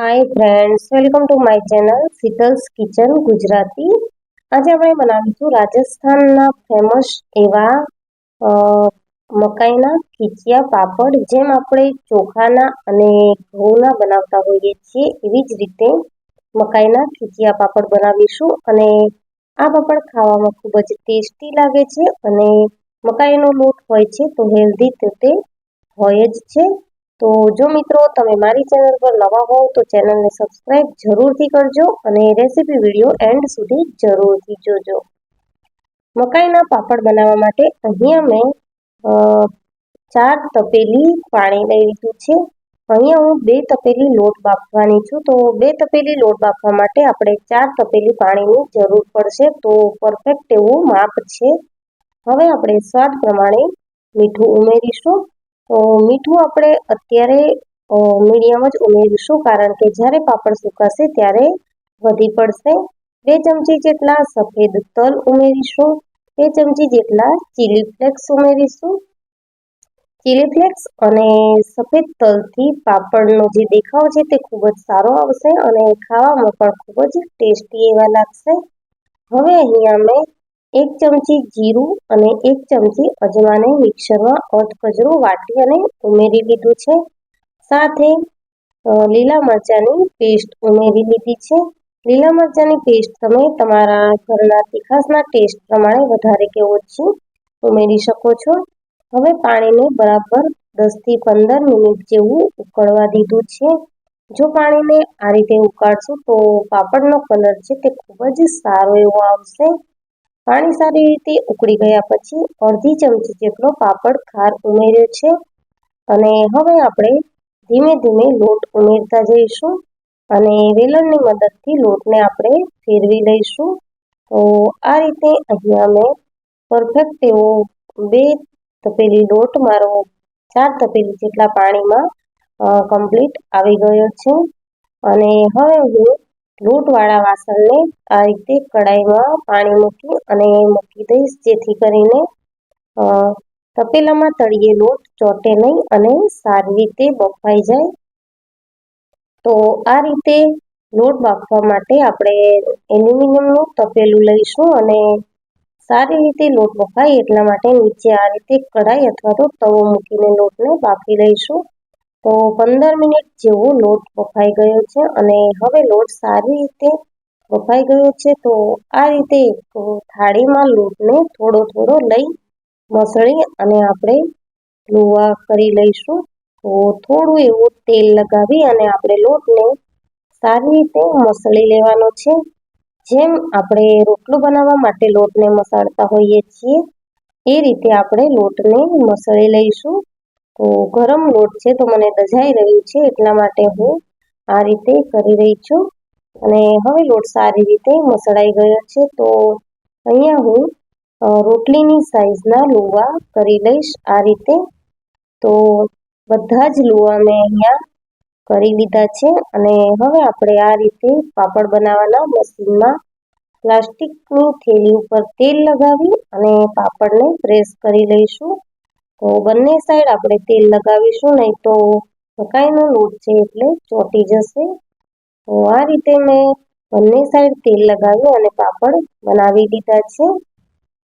Hi friends welcome to my channel Sheetal's kitchen Gujarati આજે આપણે બનાવીશું રાજસ્થાનના ફેમસ એવા મકાઈના ખીચિયા પાપડ, જેમ આપણે ચોખાના અને ઘઉંના બનાવતા હોઈએ છીએ, એવી જ રીતે મકાઈના ખીચિયા પાપડ બનાવીશું. અને આ પાપડ ખાવામાં ખૂબ જ ટેસ્ટી લાગે છે અને મકાઈનો લોટ હોય છે, તો હેલ્ધી તે હોય જ છે. તો જો મિત્રો તમે મારી ચેનલ પર નવા હોવ તો ચેનલને સબસ્ક્રાઇબ જરૂરથી કરજો અને રેસીપી વીડિયો એન્ડ સુધી જરૂરથી જોજો. મકાઈના પાપડ બનાવવા માટે અહીંયા મેં ચાર તપેલી પાણી લઈ લીધું છે. અહીંયા હું બે તપેલી લોટ બાફવાની છું. તો બે તપેલી લોટ બાફવા માટે આપણે ચાર તપેલી પાણીની જરૂર પડશે. તો પરફેક્ટ એવું માપ છે. હવે આપણે સ્વાદ પ્રમાણે મીઠું ઉમેરીશું. મીઠું આપણે અત્યારે મીડિયમ જ ઉમેરીશું કારણ કે જ્યારે પાપડ સુકાશે ત્યારે વધી પડશે. બે ચમચી જેટલા સફેદ તલ ઉમેરીશું, બે ચમચી જેટલા ચીલી ફ્લેક્સ ઉમેરીશું. ચીલી ફ્લેક્સ અને સફેદ તલથી પાપડનો જે દેખાવ છે તે ખૂબ જ સારો આવશે અને ખાવામાં પણ ખૂબ જ ટેસ્ટી એવા લાગશે. હવે અહીંયા મેં એક ચમચી જીરું અને એક ચમચી અજમાને મિક્સરમાં અધકચરું વાટી અને ઉમેરી લીધું છે. સાથે લીલા મરચાંની પેસ્ટ ઉમેરી લીધી છે. લીલા મરચાંની પેસ્ટ તમે તમારા ઘરના તીખાસના ટેસ્ટ પ્રમાણે વધારે કે ઓછી ઉમેરી શકો છો. હવે પાણીને બરાબર દસથી પંદર મિનિટ જેવું ઉકળવા દીધું છે. જો પાણીને આ રીતે ઉકાળશું તો પાપડનો કલર છે તે ખૂબ જ સારો એવો આવશે. પાણી સારી રીતે ઉકળી ગયા પછી અડધી ચમચી જેટલો પાપડ ખાર ઉમેર્યો છે. અને હવે આપણે ધીમે ધીમે લોટ ઉમેરતા જઈશું અને વેલણની મદદથી લોટને આપણે ફેરવી લઈશું. તો આ રીતે અહીંયા મેં પરફેક્ટ એવો બે તપેલી લોટ મારો ચાર તપેલી જેટલા પાણીમાં કમ્પ્લીટ આવી ગયો છે. અને હવે હું લોટવાળા વાસણને આ રીતે કડાઈમાં પાણી મૂકી અને મૂકી દઈશ. જેથી કરીને તપેલામાં તળીએ લોટ ચોટે નહીં અને સારી રીતે બફાઈ જાય. તો આ રીતે લોટ બાફવા માટે આપણે એલ્યુમિનિયમનું તપેલું લઈશું અને સારી રીતે લોટ બફાય એટલા માટે નીચે આ રીતે કડાઈ અથવા તો તવો મૂકીને લોટને બાફી લઈશું. તો પંદર મિનિટ જેવો લોટ બફાઈ ગયો છે અને હવે લોટ સારી રીતે બફાઈ ગયો છે. તો આ રીતે થાળીમાં લોટને થોડો થોડો લઈ મસળી અને આપણે લુવા કરી લઈશું. તો થોડું એવું તેલ લગાવી અને આપણે લોટને સારી રીતે મસળી લેવાનો છે. જેમ આપણે રોટલો બનાવવા માટે લોટને મસાળતા હોઈએ છીએ, એ રીતે આપણે લોટને મસળી લઈશું. તો ગરમ લોટ છે તો મને દજાઈ રહ્યું છે, એટલા માટે હું આ રીતે કરી રહી છું. અને હવે લોટ સારી રીતે મસળાઈ ગયો છે, તો અહીંયા હું રોટલીની સાઈઝના લુવા કરી લઈશ આ રીતે. તો બધા જ લુવા મેં અહીંયા કરી લીધા છે અને હવે આપણે આ રીતે પાપડ બનાવવાના મશીનમાં પ્લાસ્ટિકની થેલી ઉપર તેલ લગાવી અને પાપડને પ્રેસ કરી લઈશું. તો બંને સાઈડ આપણે તેલ લગાવીશું, નહીં તો મકાઈનો લોટ છે એટલે ચોટી જશે. તો આ રીતે મેં બંને સાઈડ તેલ લગાવી અને પાપડ બનાવી દીધા છે.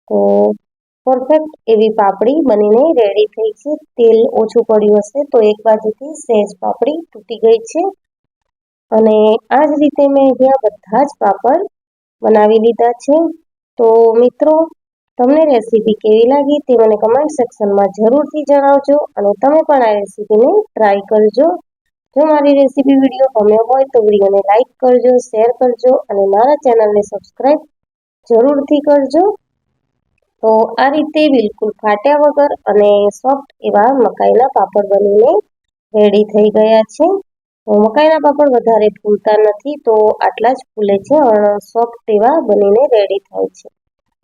તો પરફેક્ટ એવી પાપડી બનીને રેડી થઈ છે. તેલ ઓછું પડ્યું હશે તો એક બાજુથી સહેજ પાપડી તૂટી ગઈ છે. અને આ જ રીતે મેં અહીંયા બધા જ પાપડ બનાવી લીધા છે. તો મિત્રો તમને રેસીપી કેવી લાગી તે મને કમેન્ટ સેક્શનમાં જરૂરથી જણાવજો અને તમે પણ આ રેસીપીને ટ્રાય કરજો. જો મારી રેસીપી વીડિયો ગમે હોય તો વિડીયોને લાઇક કરજો શેર કરજો અને મારા ચેનલને સબસ્ક્રાઈબ જરૂરથી કરજો. તો આ રીતે બિલકુલ ફાટ્યા વગર અને સોફ્ટ એવા મકાઈના પાપડ બનીને રેડી થઈ ગયા છે. મકાઈના પાપડ વધારે ફૂલતા નથી તો આટલા જ ફૂલે છે સોફ્ટ એવા બનીને રેડી થાય છે.